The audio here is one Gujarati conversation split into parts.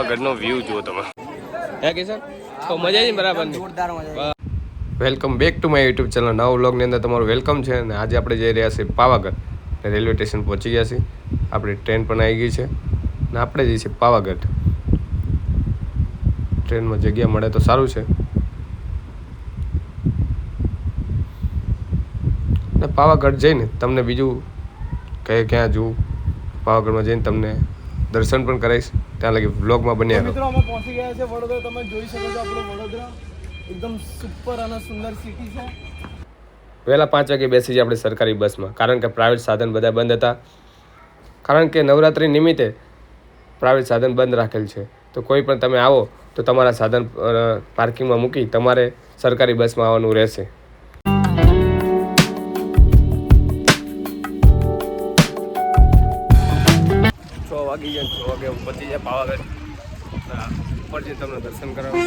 આગળનો વ્યૂ જુઓ તમે. હે કિશન? તો મજા આવી બરાબર જોરદાર મજા welcome back to my YouTube channel નવ વ્લોગની અંદર તમારું વેલકમ છે અને આજે આપણે જઈ રહ્યા છીએ પાવાગઢ. રેલવે સ્ટેશન પહોંચી ગયા છીએ. આપણી ટ્રેન પણ આવી ગઈ છે. અને આપણે જઈએ છીએ પાવાગઢ. ટ્રેનમાં જગ્યા મળે તો સારું છે. અને પાવાગઢ જઈને તમને બીજું કઈ ક્યાં જવું? પાવાગઢમાં જઈને તમને દર્શન પણ કરાવીશ ત્યાં લગી વ્લોગમાં બન્યા મિત્રો અમે પહોંચી ગયા છે વડોદરા. તમે જોઈ શકો છો આપણો વડોદરા. એકદમ સુપર અને સુંદર સિટી છે. વહેલા પાંચ વાગે બેસી જઈએ આપણે સરકારી બસમાં. કારણ કે પ્રાઇવેટ સાધન બધા બંધ હતા. કારણ કે નવરાત્રિ નિમિત્તે પ્રાઇવેટ સાધન બંધ રાખેલ છે. તો કોઈ પણ તમે આવો તો તમારા સાધન પાર્કિંગમાં મૂકી તમારે સરકારી બસમાં આવવાનું રહેશે. જાય છ વાગે પતી જાય પાવાગઢ ઉપર જઈને તમને દર્શન કરાવું.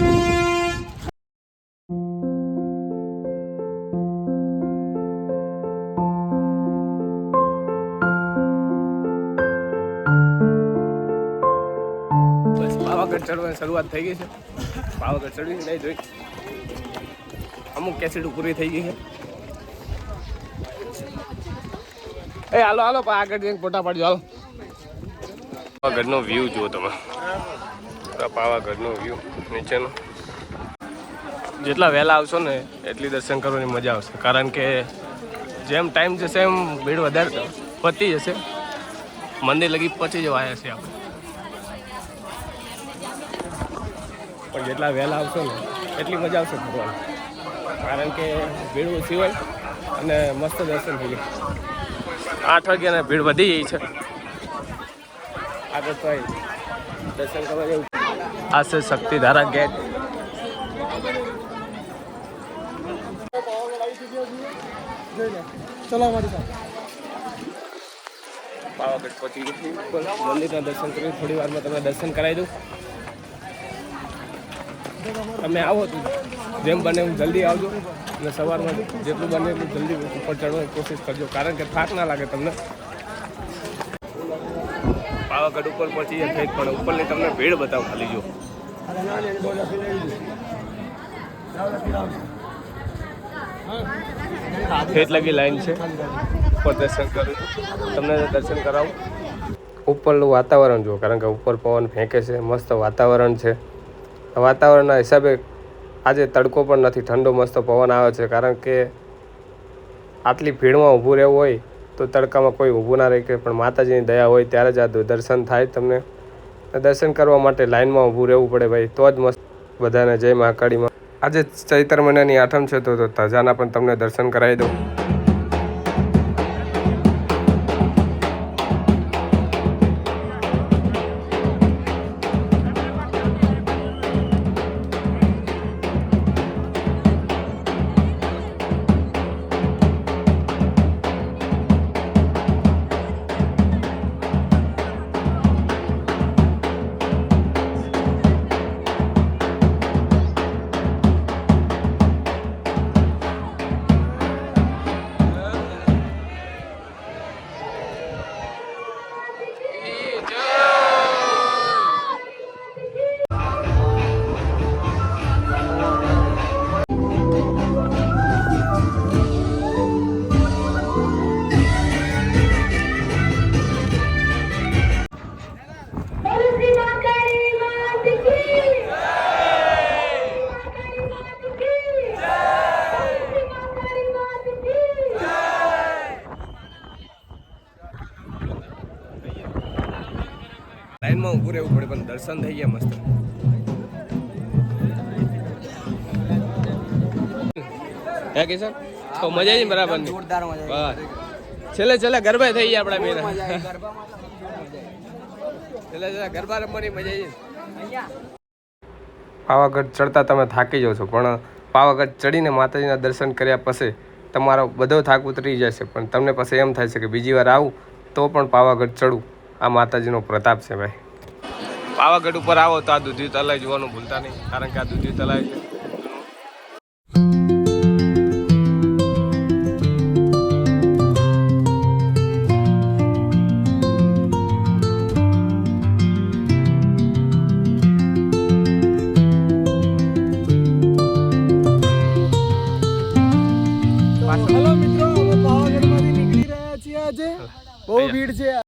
પાવાગઢ ચડવાની શરૂઆત થઈ ગઈ છે. પાવાગઢ ચડવી નહીં જોઈ. અમુક કેસેટ પૂરી થઈ ગઈ છે. એ, હાલો હાલો આગળ જઈને ફોટા પાડજો, હાલો. પાવાગઢનો વ્યૂ જુઓ તમે. પાવાગઢનો વ્યૂ નીચેનો. જેટલા વહેલા આવશો ને, એટલી દર્શન કરવાની મજા આવશે. કારણ કે જેમ ટાઈમ જશે એમ ભીડ વધારે પતી જશે. મંદિર લગી પહોંચી જવાયા છે આપણે. પણ જેટલા વહેલા આવશો ને, એટલી મજા આવશે ભગવાન. કારણ કે ભીડ ઓછી હોય અને મસ્ત દર્શન થઈ જાય. આઠ વાગ્યાને ભીડ વધી ગઈ છે. આગળ તો દર્શન કરવા જેવું. આ છે શક્તિધારા ગેટ. ચલો અમારી સાથે પાવાગઢ પહોંચી ગઈ મંદિરના દર્શન કરી થોડી વારમાં તમને દર્શન કરાવી દઉં. તમે આવો તો જેમ બને એમ જલ્દી આવજો. અને સવારમાં જેટલું બને એટલું જલ્દી ઉપર ચડવાની કોશિશ કરજો. કારણ કે થાક ના લાગે તમને. પાવાગઢ ઉપર પહોંચી જાય થઈ પણ ઉપરની તમને ભીડ બતાવો ખાલી જો. ઠેઠ લગી લાઈન છે. ઉપર દર્શન કરું. તમને દર્શન કરાવું. ઉપરનું વાતાવરણ જુઓ, કારણ કે ઉપર પવન ફેંકે છે, મસ્ત વાતાવરણ છે. વાતાવરણના હિસાબે આજે તડકો પણ નથી, ઠંડો મસ્ત પવન આવે છે, કારણ કે આટલી ભીડમાં ઊભું રહેવું હોય તો તડકામાં કોઈ ઊભું ના રહે કે પણ માતાજીની દયા હોય ત્યારે જ આ દર્શન થાય તમને. દર્શન કરવા માટે લાઈનમાં ઊભું રહેવું પડે ભાઈ, તો જ મસ્ત. બધાને જય મહાકાળીમાં આજે ચૈતર મહિનાની આઠમ છે તો તો ધજાના પણ તમને દર્શન કરાવી દઉં. ઊભું રહેવું પડે પણ દર્શન થઈ ગયા મસ્ત. હે કિશન? તો મજા આવી બરાબર જોરદાર મજા છેલ્લે છેલ્લે ગરબા થઈ ગયા આપણા આવી છેલ્લે છેલ્લે ગરબા રમવાની મજા આવી પાવાગઢ ચડતા તમે થાકી જાવ છો પણ પાવાગઢ ચડીને માતાજીના દર્શન કર્યા પછી તમારો બધો થાક ઉતરી જશે. પણ તમને પછી એમ થાય છે કે બીજી વાર આવું તો પણ પાવાગઢ ચડું. આ માતાજીનો પ્રતાપ છે ભાઈ. પાવાગઢ ઉપર આવો તો આ દૂધી તલાઈ જોવાનું ભૂલતા નહીં કારણ કે આ દૂધી તલાઈ છે. બહુ ભીડ છે.